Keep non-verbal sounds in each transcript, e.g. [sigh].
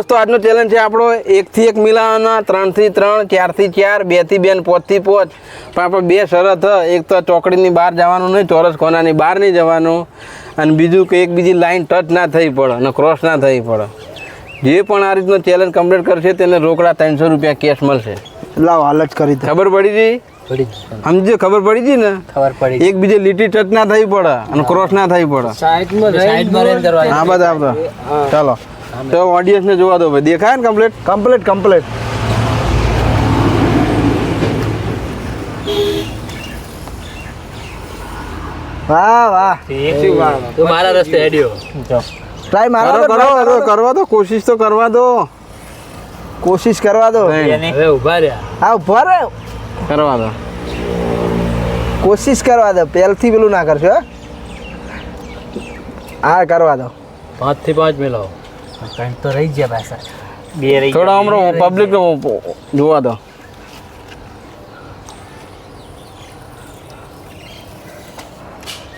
દોસ્તો આજનો ચેલેન્જ છે આપણો એકથી એક મિલાવાના ત્રણથી ત્રણ ચારથી ચાર બેથી બે ને પોચથી પોચ પણ આપણે બે શરત એક તો ચોકડીની બહાર જવાનું નહીં ચોરસ કોનાની બહાર નહીં જવાનું. અને બીજું કે એક બીજી લાઈન ટચ ના થઈ પડે અને ક્રોસ ના થઈ પડે. જે પણ આ રીતનો ચેલેન્જ કમ્પ્લીટ કરશે તેને રોકડા ત્રણસો રૂપિયા કેશ મળશે. લાવ હાલ જ કરી ખબર પડી ગઈ? સમજો ખબર પડી ગઈ ને? ખબર પડી એક બીજે લીટી ટચ ના થઈ પડે અને ક્રોસ ના થઈ પડે. સાઈડમાં હા બધા ચાલો. તો ઓડિયન્સને જોવા દો ભાઈ. દેખાય ને કમ્પ્લીટ કમ્પ્લીટ કમ્પ્લીટ વાહ વાહ. તું મારા રસ્તે હેડ્યો. ટ્રાય મારો કરો તો કરો try કરો કરવા દો કોશિશ તો કરવા દો. કોશિશ કરવા દો. ત્રણ. હવે ઊભા રહ્યા. હા ઊભા રહે. કરવા દો. કોશિશ કરવા દો. પહેલથી પેલું ના કરશો હે? હા કરવા દો. પાંચથી પાંચ મિલાવો કંઈક તો રહી ગયા પાછા. બે રહી થોડા હમણાં પબ્લિક જોવા દો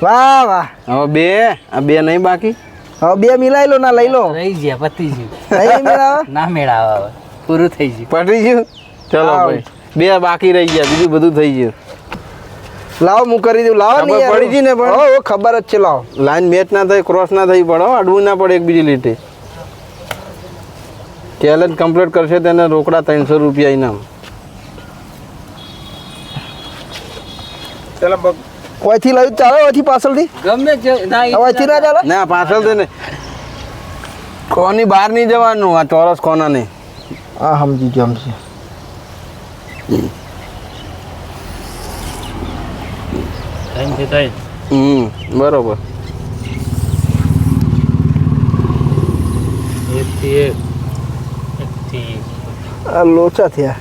વાહ વાહ. હવે બે આ બે નહીં બાકી? હવે બે મિલાઈ લો ના લઈ લો. રહી ગયા પતી ગયું. નહીં ના મેળાવા હવે. પૂરું થઈ ગયું. પટી ગયું? ચલો ભાઈ. બે બાકી રહી ગયા બીજું બધું થઈ ગયું. લાવો હું કરી દઉં. લાવો નહીં પડી ગઈ ને પણ? ખબર જ છે લાવો. લાઈન મેચ ના થાય ક્રોસ ના થઈ પડે અડવું ના પડે એક બીજી લીટી. ચેલેન્જ કમ્પ્લીટ કરશે તેને રોકડા ત્રણસો રૂપિયા ઇનામ. કોઈથી લઈ ચાલો ઓથી પાછળથી? ગમે તે ના ચાલે? ના પાછળ ને કોની બહાર નહીં જવાનું આ ચોરસ કોનાની? આ સમજી ગયો સમજી થાય હમ બરોબર. એક થી એક. આ લોચા થયા.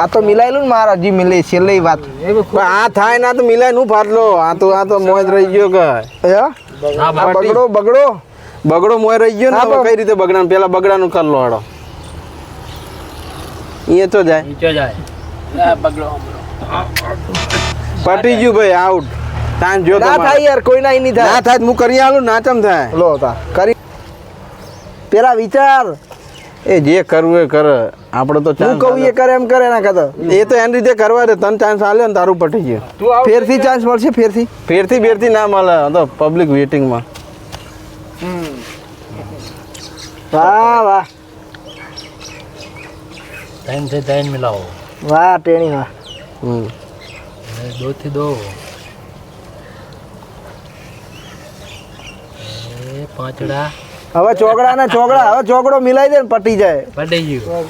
આ તો મિલાયેલું ને મારા જી મિલે છેલ્લે વાત. આ થાય ના તો મિલાયનું ફાટલો. આ તો આ તો મોજ રહી ગયો કે. બગડો બગડો. બગડો મોય રહી ગયો ને હવે કઈ રીતે બગડા પેલા બગડાનું કર કરલો હાડો એ તો જાય. જાય. બગડો પટી ગયું ભાઈ આઉટ તાન જો ના થાય યાર કોઈ ના નહીં ના થાય થાય હું કરી આલું નાચમ થાય. લો તા. કરી પેલા વિચાર. એ જે કરવું એ કરે. આપણે તો હું કહું એ કરે એમ કરે ના કહેતો એ તો એની રીતે કરવા દે તને ચાન્સ આલ્યો ને તારું પટી ગયું. ફેરથી ચાન્સ મળશે ફેરથી. ફેરથી ફેરથી ના મળે તો પબ્લિક વેટિંગમાં વાહ વાહ. ટાઈમથી ટાઈમ મિલાવો. વાહ ટેણી વાહ. હમ. દો થી દો. પાંચડા. હવે ચોકડા ને ચોકડા હવે ચોકડો મિલાઈ દે ને પટી જાય. પટી ગયું.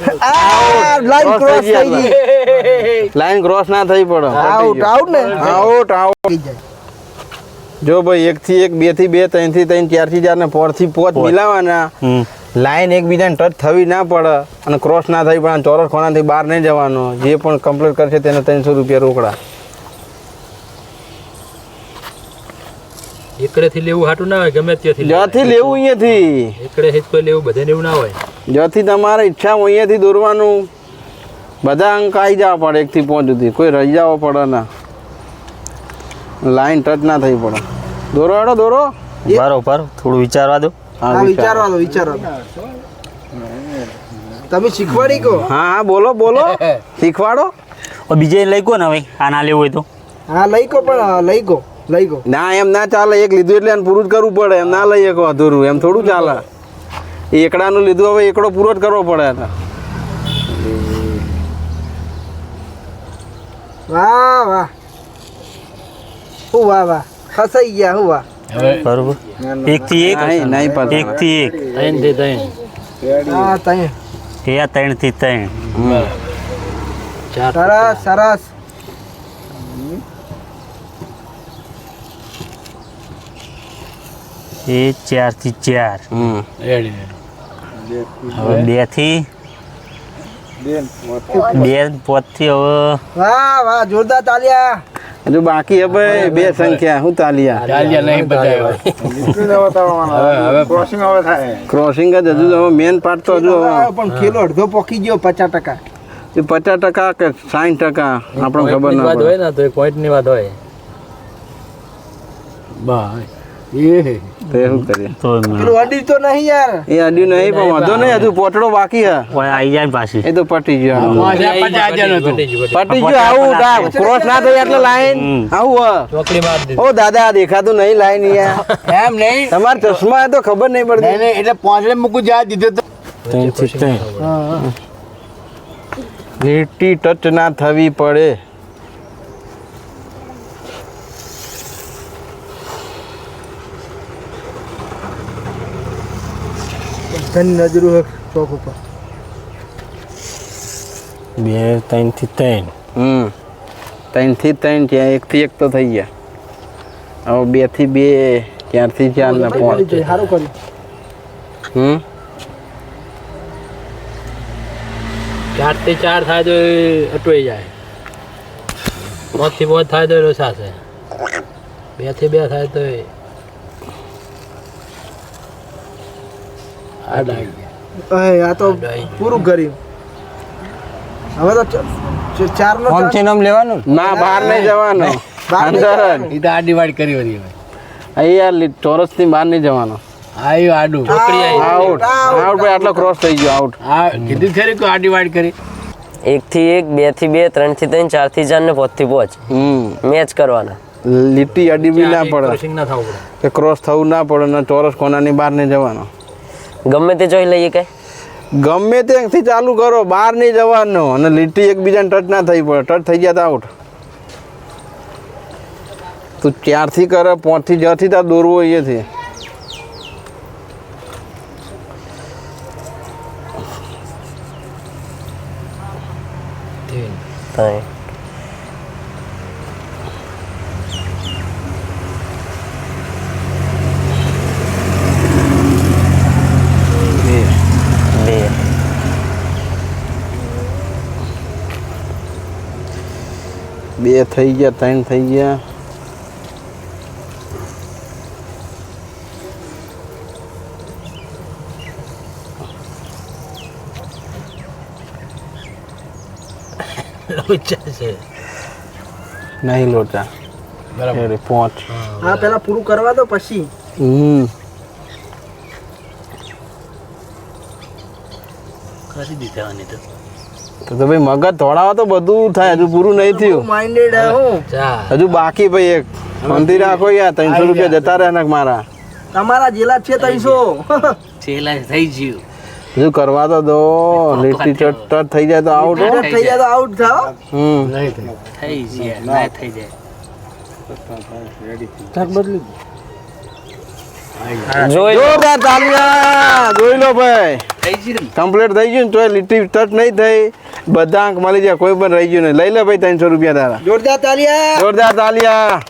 લાઈન ક્રોસ થઈ ગઈ. લાઈન. ક્રોસ ના થઈ પડે. આઉટ આઉટ ને? આઉટ આઉટ થઈ જાય. જો ભાઈ એક થી એક બેથી બે ત્રણથી ત્રણ ચારથી ચાર ને પોરથી પોચ મિલાવાના. લાઈન એકબીજાને ટચ થવી ના પડે અને ક્રોસ ના થઈ પડે ચોરસ ખોણાથી બહાર નહીં જવાનો. જે પણ કમ્પ્લીટ કરશે તેને ત્રણસો રૂપિયા રોકડા. એકડે થી લેવું હાટું ના હોય ગમે ત્યાંથી જ્યાંથી લેવું અહીંયાથી. એકડે હિત કોઈ લેવું બધાને એવું ના હોય. જ્યાંથી તમારે ઈચ્છા હોય અહીંયાથી દોરવાનું. બધા અંક આવી જવા પડે એકથી પાંચ સુધી. કોઈ રહી જવો પડે ના. લાઈન ટચ ના થઈ પડે. દોરો હેડો દોરો. ઉભારો ઉભારો થોડું વિચારવા દો. હા, હા વિચારો. વિચારવા દો વિચારવા દો તમે શીખવાડી કહો હા હા બોલો બોલો. [laughs] શીખવાડો. બીજે લઈ કો ને હવે. આ ના લેવું હોય તો. હા લઈ કો પણ લઈ ગો લઈ ગયો. ના એમ ના ચાલે. એક લીધું એટલે એને પૂરું જ કરવું પડે. એમ ના લઈ શકો અધૂરું. એમ થોડું ચાલે. એ એકડાનું લીધું હવે એકડો પૂરો જ કરવો પડે એને. વાહ વાહ. હું વાહ વાહ. ફસાઈ ગયા હું વાહ. હવે બરોબર. એક થી એક. નહીં નહીં પાછું. એક થી એક. ત્રણ. થી ત્રણ. હા તઈ એ ત્રણ. થી ત્રણ સરસ સરસ. એ ચાર. થી ચાર હમ હવે બેથી બે પોતથી હવે વાહ વાહ જોરદાર તાલિયા. હજુ બાકી હે ભાઈ બે સંખ્યા શું તાલિયા? ચાલ્યા નહીં બતાવ્યો [laughs] ક્રોસિંગ જ હજુ હવે મેન પાર્ટ તો હજુ પણ ખેલો અડધો પોકી ગયો પચાસ ટકા. એ પચાસ ટકા કે સાઠ ટકા આપણને ખબર ના વાત હોય ને તો એક પોઈન્ટની વાત હોય. એ તો એવું કરીએ? પેલું અડી તો નહીં યાર. એ અડ્યું નહીં પણ વાંધો નહીં હજુ પોટડો બાકી હે. આવી જાય પાછી. એ તો પટી ગયો. પટી ગયું, પટી પટી ગયું આવું ક્રોસ ના થઈ એટલે લાઈન. આવું હ. ચોકડી માર દીધી. ઓ દાદા દેખાતું નહીં લાઈન યાર એમ નહીં. તમારે ચશ્મા એ તો ખબર નહીં પડતી. એટલે પાંચડે મૂકું જા દીધો તો. ટચ ના થવી પડે. ધન નજરું હે ચોક ઉપર બે ત્રણથી ત્રણ. હમ. ત્રણથી ત્રણ ત્યાં એક થી એક તો થઈ ગયા. હવે બેથી બે ચારથી ચાર ને પાંચ સારું કર્યું હમ? ચારથી ચાર થાય તો એ અટવાઈ જાય. પાંચથી પાંચ થાય તો એ લોસાશે બેથી બે થાય તો એ હાડ આવી ગયા. અહે, આ તો હાડ આવી ગયા. પૂરું કર્યું. હવે તો ચ- ચ- ચાર નો કોમથી લેવાનું? ના બહાર નહીં જવાનું. અંદર જ. તો આડી વાડ કરી વળી અહીંયા ચોરસથી બહાર નહીં જવાનો. આવ્યું આડું. આઉટ આઉટ ભાઈ આટલો ક્રોસ થઈ ગયો આઉટ આ કીધું ખરી કે આડી વાડ કરી? એક થી એક બેથી બે ત્રણથી ત્રણ ચારથી ચાર ને પાંચ. થી પાંચ મેચ કરવાના. લીટી અડી બી ના પડે. ક્રોસિંગ ના થવું પડે. ક્રોસ થવું ના પડે ને ચોરસ કોનાની બહાર નહીં જવાનું. ગમે તે જોઈ લઈએ કે ગમે ત્યાંથી ચાલુ કરો બહાર નહીં જવાનો અને લીટી એકબીજાને ટચ ના થઈ પડે ટચ થઈ ગયા તો આઉટ તું ચારથી કરે પાંચથી જ્યાંથી તાર દોરવો અહીંયાથી. ત્રણ બે બે થઈ ગયા ત્રણ થઈ ગયા. નહીં લોચા. બરાબર. એ હા પેલા પૂરું કરવા દો પછી. હમ. કરી દીધા તો. તો તો ભાઈ મગજ થોડાવો તો બધું થાય હજુ પૂરું નહીં થયું. માઇન્ડેડ હું હજુ બાકી ભાઈ એક. મંદિર રાખો યાર ત્રણસો રૂપિયા જતા રહે ને મારા. તમારા જેલા છે ત્રણસો. જેલા થઈ ગયું. હજુ કરવા તો દો લીટી ચટ થઈ જાય તો આઉટ હો. થઈ જાય તો આઉટ થાવ. હમ. થઈ જાય. ના. થઈ જાય. જોઈ લો. તાલિયા જોઈ લો ભાઈ. થઈ કમ્પ્લીટ થઈ ગયું ને તોય લીટી ટચ નહીં થઈ. બધા અંક મળી જાય કોઈ પણ રહી ગયું નહીં. લઈ લે ભાઈ ત્રણસો રૂપિયા તારા. જોરદાર તાલિયા. જોરદાર તાલિયા.